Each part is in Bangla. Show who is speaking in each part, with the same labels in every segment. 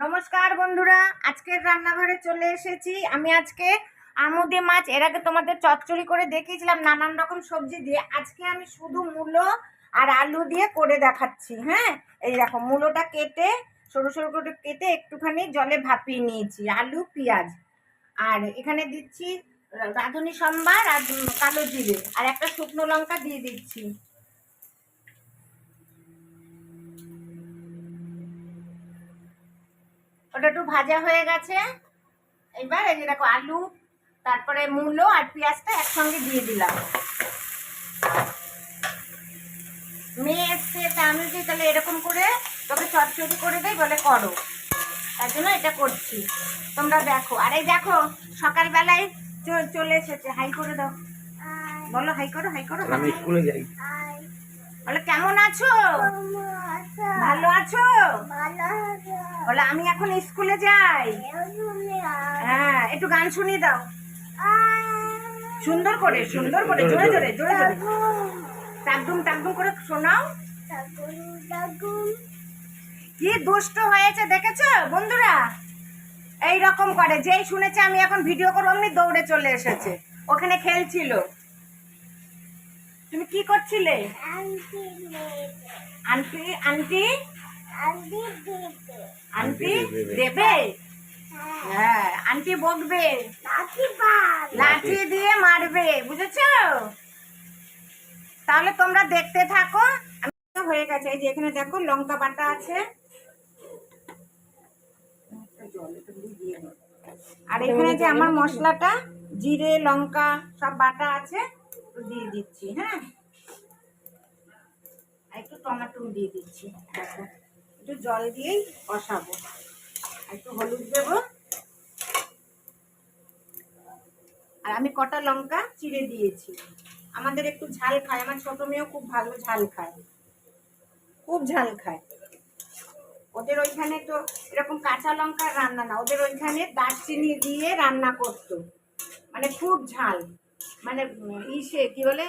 Speaker 1: নমস্কার বন্ধুরা, আজকের রান্নাঘরে চলে এসেছি। আমি আজকে আমুদে মাছ, এর আগে তোমাদের চচ্চড়ি করে দেখিয়েছিলাম, নানান রকম সবজি দিয়ে। আজকে আমি শুধু মূলো আর আলু দিয়ে করে দেখাচ্ছি হ্যাঁ? এই দেখো, মূলোটা কেটে, সরু সরু করে কেটে একটুখানি জলে ভাপিয়ে নিয়েছি, আলু, পেঁয়াজ। আর এখানে দিচ্ছি, রাঁধুনি সম্বার আর কালো জিরে, আর একটা শুকনো লঙ্কা দিয়ে দিচ্ছি। ওটা একটু ভাজা হয়ে গেছে। এবার এই যে দেখো আলু তারপরে মূলো আর পেঁয়াজটা একসঙ্গে দিয়ে দিলাম। মেয়ে এসছে তা আমি যে তাহলে এরকম করে তোকে চটচড়ি করে দেয় বলে করো। তার জন্য এটা করছি। তোমরা দেখো। আর এই দেখো সকালবেলায় চ- চলে এসেছে। হাই করে দাও। বলো হাই করো হাই করো।
Speaker 2: আমি স্কুলে যাই।
Speaker 1: বলো কেমন আছো? ভালো আছো? বলো আমি এখন স্কুলে যাই। হ্যাঁ একটু গান শুনিয়ে দাও। সুন্দর করে সুন্দর করে জোরে জোরে জোরে জোরে। টাকডুম টাকডুম করে শোনাও। কি দুষ্ট হয়েছে দেখেছ বন্ধুরা? এই রকম করে যেই শুনেছে আমি এখন ভিডিও করব অমনি দৌড়ে চলে এসেছে। ওখানে খেলছিল। তুমি কি করছিলে? আন্টি আন্টি আন্টি দেবে হ্যাঁ। আন্টি বকবে। লাঠি দিয়ে মারবে বুঝেছ? তাহলে তোমরা দেখতে থাকো। আমি তো হয়ে গেছে এই যে এখানে দেখো লঙ্কা বাটা আছে। আর এখানে যে আমার মশলাটা জিরে লঙ্কা সব বাটা আছে। দিয়ে দিচ্ছি হ্যাঁ? একটু টমেটো দিয়ে দিচ্ছি একটু জল দিয়েই কষাবো। একটু হলুদ দেবো। আর আমি কটা লঙ্কা চিড়ে দিয়েছি। আমাদের একটু ঝাল খায়, আমার ছোট মেয়েও খুব ভালো ঝাল খায়। খুব ঝাল খায়। ওদের ওইখানে তো এরকম কাঁচা লঙ্কার রান্না না, ওদের ওইখানে দারচিনি দিয়ে রান্না করতো। মানে খুব ঝাল। মানে ইসে কি বলে?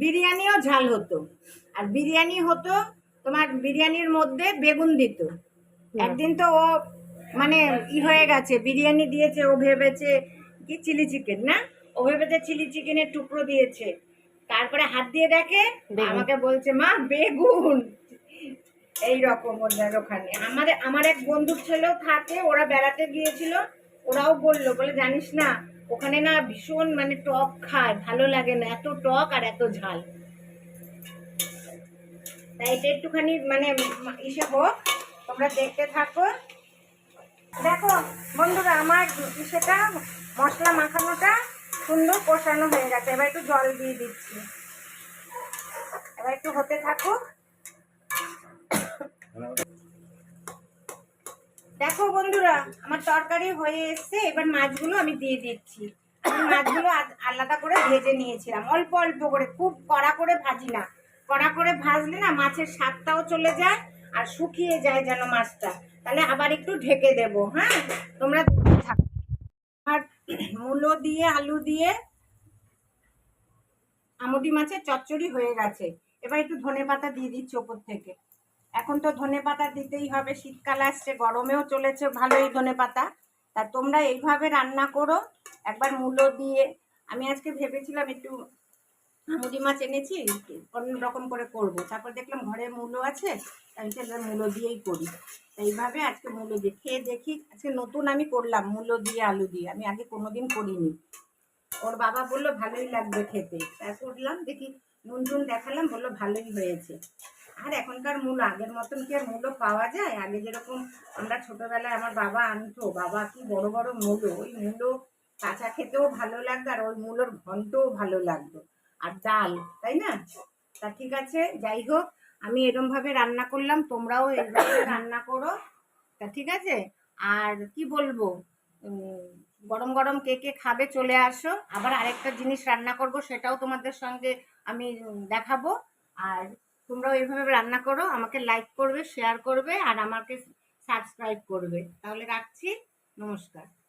Speaker 1: বিরিয়ানিও ঝাল হতো। আর বিরিয়ানি হতো তোমার বিরিয়ানির মধ্যে বেগুন দিত। একদিন তো ও মানে ই হয়ে গেছে বিরিয়ানি দিয়েছে ও ভেবেছে কি চিলি চিকেন না? ও ভেবেছে চিলি চিকেনের টুকরো দিয়েছে। তারপরে হাত দিয়ে দেখে আমাকে বলছে মা বেগুন! এই রকম ওদের ওখানে। আমাদের আমার এক বন্ধুর ছেলেও থাকে ওরা বেড়াতে গিয়েছিল ওরাও বলল বলে জানিস না ওখানে না ভীষণ মানে টক খায়, ভালো লাগে না, এত টক আর এত ঝাল। তাই এটা একটুখানি মানে ইসে হোক, তোমরা দেখতে থাকো। দেখো বন্ধুরা, আমার সেটা মশলা মাখানোটা সুন্দর কষানো হয়ে গেছে। এবার একটু জল দিয়ে দিচ্ছি। এবার একটু হতে থাকুক। দেখো বন্ধুরা, আমার তরকারি হয়ে এসছে, এবার মাছগুলো আমি দিয়ে দিচ্ছি। মাছগুলো আলাদা করে ভেজে নিয়েছিলাম। অল্প অল্প করে, খুব কড়া করে ভাজি না। কড়া করে ভাজলে না মাছের স্বাদটাও চলে যায় আর শুকিয়ে যায় যেন মাছটা। তাহলে আবার একটু ঢেকে দেবো হ্যাঁ? তোমরা আর মূলো দিয়ে, আলু দিয়ে আমুদি মাছের চচ্চড়ি হয়ে গেছে। এবার একটু ধনে পাতা দিয়ে দিচ্ছি ওপর থেকে। এখন তো ধনে পাতা দিতেই হবে। শীতকাল আসছে, গরমেও চলেছে, ভালোই ধনে পাতা। তা তোমরা এইভাবে রান্না করো, একবার মূলো দিয়ে। আমি আজকে ভেবেছিলাম একটু আমুদি মাছ এনেছি, অন্য রকম করে করব। তারপর দেখলাম ঘরে মূলো আছে আমি তাহলে মূলো দিয়েই করি। এইভাবে আজকে মূলো দিয়ে, খেয়ে দেখি, আজকে নতুন আমি করলাম মূলো দিয়ে, আলু দিয়ে। আমি আগে কোনোদিন করিনি। ওর বাবা বলল, ভালোই লাগবে খেতে। তাই করলাম, দেখি নুন টুন দেখালাম, বলল ভালোই হয়েছে। আর এখনকার মূলো, আগের মতন কি আর মূলো পাওয়া যায়? আগে যেরকম আমরা ছোটবেলায় আমার বাবা আনতো, বাবা কি বড় বড় মূলো, ওই মূলো কাঁচা খেতেও ভালো লাগতো, আর ওই মূলোর ঘন্টও ভালো লাগতো। আর ডাল, তাই না? তা ঠিক আছে, যাই হোক, আমি এরমভাবে রান্না করলাম, তোমরাও এইভাবে রান্না করো। তা ঠিক আছে? আর কি বলব? গরম গরম কে কে খাবে চলে আসো। আবার আরেকটা জিনিস রান্না করব, সেটাও তোমাদের সঙ্গে আমি দেখাবো। আর তোমরাও এইভাবে রান্না করো, আমাকে লাইক করবে শেয়ার করবে, আর আমাকে সাবস্ক্রাইব করবে। তাহলে রাখছি। নমস্কার।